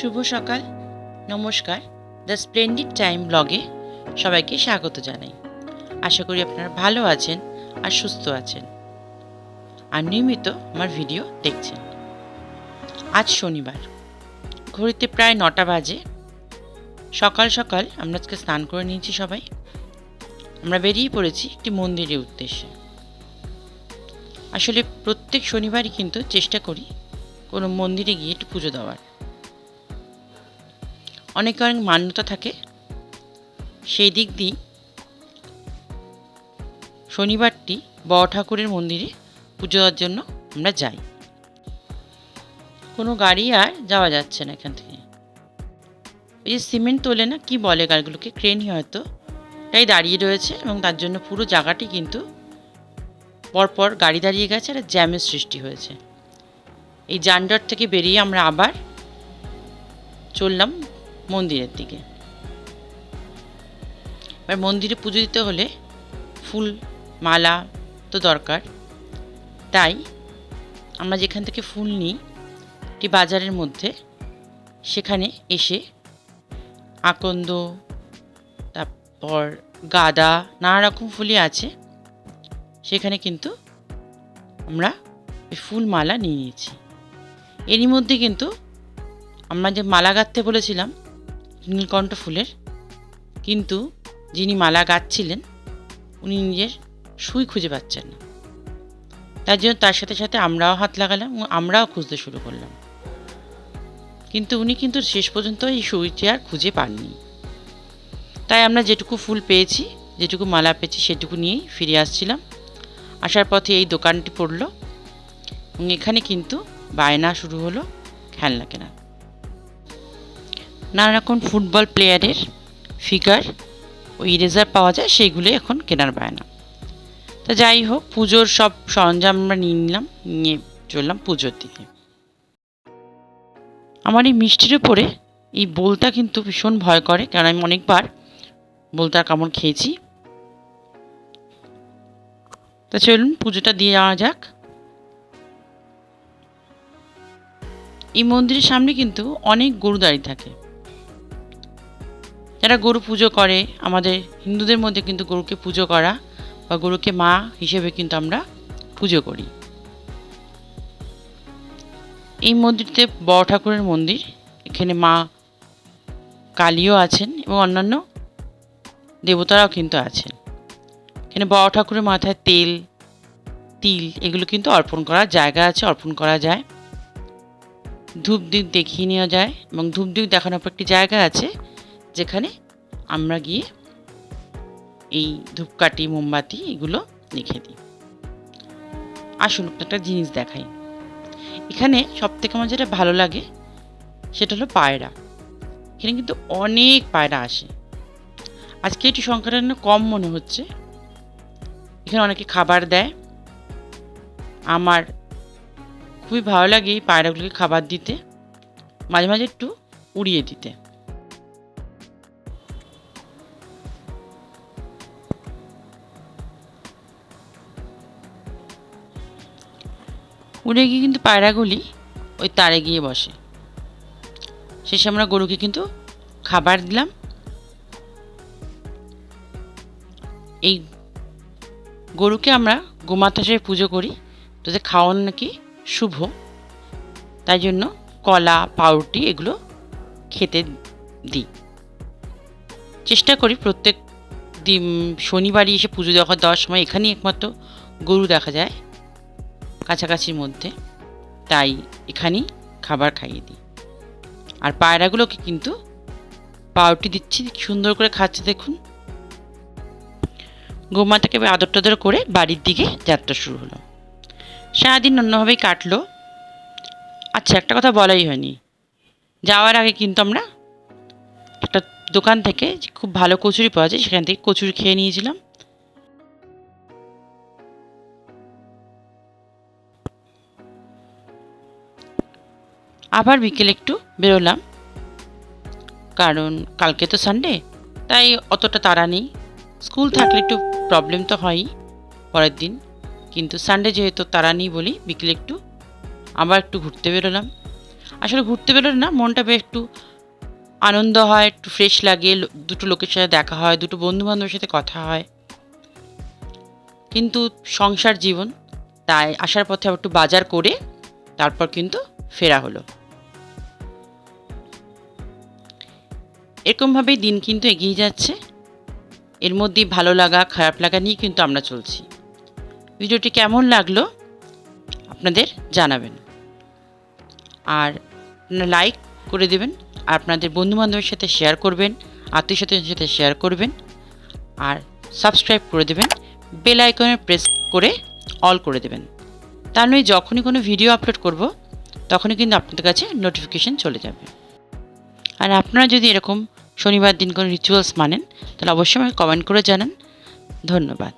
শুভ সকাল। নমস্কার। The splendid time ব্লগে সবাইকে স্বাগত জানাই। আশা করি আপনারা ভালো আছেন আর সুস্থ আছেন। আর নিয়মিত আমার ভিডিও দেখছেন। আজ শনিবার। ঘড়িতে প্রায় নটা বাজে। সকাল সকাল আমরা আজকে স্নান করে নিয়েছি সবাই। আমরা বেরিয়ে পড়েছি একটি মন্দিরের উদ্দেশ্যে। আসলে প্রত্যেক শনিবারই কিন্তু চেষ্টা করি কোনো মন্দিরে গিয়ে একটু পুজো দেওয়ার। অনেক অনেক মান্যতা থাকে। সেই দিক দিয়ে শনিবারটি বড় ঠাকুরের মন্দিরে পুজো দেওয়ার জন্য আমরা যাই। কোনো গাড়ি আর যাওয়া যাচ্ছে না এখান থেকে। এই যে সিমেন্ট তোলে না, কি বলে গাড়িগুলোকে ক্রেনই হয়তো। তাই দাঁড়িয়ে রয়েছে এবং তার জন্য পুরো জায়গাটি কিন্তু পরপর গাড়ি দাঁড়িয়ে গেছে আর জ্যামের সৃষ্টি হয়েছে। এই যানজট থেকে বেরিয়ে আমরা আবার চললাম মন্দিরের দিকে। এবার মন্দিরে পুজো দিতে হলে ফুল, মালা তো দরকার। তাই আমরা যেখান থেকে ফুল নিই একটি বাজারের মধ্যে, সেখানে এসে আকন্দ, তারপর গাঁদা নানা রকম ফুলই আছে, সেখানে কিন্তু আমরা ফুল, মালা নিয়ে নিয়েছি। এরই মধ্যে কিন্তু আমরা যে মালা গাঁথতে বলেছিলাম নীলকণ্ঠ ফুলের। কিন্তু যিনি মালা গাচ্ছিলেন উনি নিজের সুই খুঁজে পাচ্ছেন না। তার জন্য তার সাথে সাথে আমরাও হাত লাগালাম আমরাও খুঁজতে শুরু করলাম। কিন্তু উনি কিন্তু শেষ পর্যন্ত এই সুইটি আর খুঁজে পাননি। তাই আমরা যেটুকু ফুল পেয়েছি, যেটুকু মালা পেয়েছি, সেটুকু নিয়েই ফিরে আসছিলাম। আসার পথে এই দোকানটি পড়ল এবং এখানে কিন্তু বায়না শুরু হলো, খেলনা কেনা নানা রকম ফুটবল প্লেয়ারের ফিগার ওই ইরেজার পাওয়া যায় সেইগুলো এখন কেনার বায়না। তা যাই হোক, পুজোর সব সরঞ্জাম আমরা নিয়ে নিলাম, নিয়ে চললাম পুজোর দিকে। আমার এই মিষ্টির উপরে এই বোলতা কিন্তু ভীষণ ভয় করে, কারণ আমি অনেকবার বোলতার কামড় খেয়েছি। তা চলুন পুজোটা দিয়ে যাওয়া যাক। এই মন্দিরের সামনে কিন্তু অনেক গরু দাঁড়িয়ে থাকে। যারা গরু পুজো করে, আমাদের হিন্দুদের মধ্যে কিন্তু গরুকে পুজো করা বা গরুকে মা হিসেবে কিন্তু আমরা পুজো করি। এই মন্দিরতে বড় ঠাকুরের মন্দির, এখানে মা কালীও আছেন এবং অন্যান্য দেবতারাও কিন্তু আছেন। এখানে বড় ঠাকুরের মাথায় তেল, তিল, এগুলো কিন্তু অর্পণ করার জায়গা আছে, অর্পণ করা যায়। ধূপ দিক দেখিয়ে নেওয়া যায় এবং ধূপ দিক দেখানোর পর একটি জায়গা আছে আমরা গিয়ে এই ধূপকাঠি, মোমবাতি এগুলো রেখে দিই। আসুন, একটা জিনিস দেখাই। এখানে সব থেকে আমার যেটা ভালো লাগে সেটা হলো পায়রা। এখানে কিন্তু অনেক পায়রা আসে। আজকে একটু সংখ্যাটা কম মনে হচ্ছে। এখানে অনেকে খাবার দেয়। আমার খুবই ভালো লাগে এই পায়রাগুলোকে খাবার দিতে। মাঝে মাঝে একটু উড়িয়ে দিতে। উড়ে গিয়ে কিন্তু পায়রাগুলি ওই তারে গিয়ে বসে। শেষে আমরা গরুকে কিন্তু খাবার দিলাম। এই গরুকে আমরা গোমাতা হিসেবে পুজো করি। তাতে খাওয়ানো নাকি শুভ। তাই জন্য কলা, পাউরুটি এগুলো খেতে দিই। চেষ্টা করি প্রত্যেক দিন শনিবারই এসে পুজো দেওয়া দেওয়ার সময় এখানেই একমাত্র গরু দেখা যায়। কাছাকাছির মধ্যে, তাই এখানেই খাবার খাইয়ে দিই। আর পায়রাগুলোকে কিন্তু পাউরুটি দিচ্ছি, সুন্দর করে খাচ্ছে দেখুন। গোমাতাকে আদর টাদর করে বাড়ির দিকে যাত্রা শুরু হলো। সারাদিন অন্যভাবেই কাটলো। আচ্ছা একটা কথা বলাই হয়নি। যাওয়ার আগে কিন্তু আমরা একটা দোকান থেকে খুব ভালো কচুরি পাওয়া যায়, সেখান থেকে কচুরি খেয়ে নিয়েছিলাম। আবার বিকেলে একটু বেরোলাম। কারণ কালকে তো সানডে তাই অতটা তাড়া নেই। স্কুল থাকলে একটু প্রবলেম তো হয়ই পরের দিন। কিন্তু সানডে যেহেতু তাড়া নেই বলি, বিকেলে একটু আবার একটু ঘুরতে বেরোলাম। আসলে ঘুরতে বেরোলে না, মনটা বেশ একটু আনন্দ হয়, একটু ফ্রেশ লাগে দুটো লোকের সাথে দেখা হয়, দুটো বন্ধু বান্ধবের সাথে কথা হয়। কিন্তু সংসার জীবন, তাই আসার পথে আবার একটু বাজার করে, তারপর কিন্তু ফেরা হলো। এরকমভাবেই দিন কিন্তু এগিয়ে যাচ্ছে। এর মধ্যেই ভালো লাগা, খারাপ লাগা নিয়ে কিন্তু আমরা চলছি। ভিডিওটি কেমন লাগল? আপনাদের জানাবেন। আর লাইক করে দেবেন, আর আপনাদের বন্ধুবান্ধবের সাথে শেয়ার করবেন আত্মীয় স্বজনের সাথে শেয়ার করবেন, আর সাবস্ক্রাইব করে দেবেন বেল আইকনে প্রেস করে অল করে দেবেন। তার নয় যখনই কোনো ভিডিও আপলোড করব, তখনই কিন্তু আপনাদের কাছে নোটিফিকেশন চলে যাবে। আর আপনারা যদি এরকম শনিবার দিন কোনো রিচুয়ালস মানেন তাহলে অবশ্যই আমাকে কমেন্ট করে জানান। ধন্যবাদ।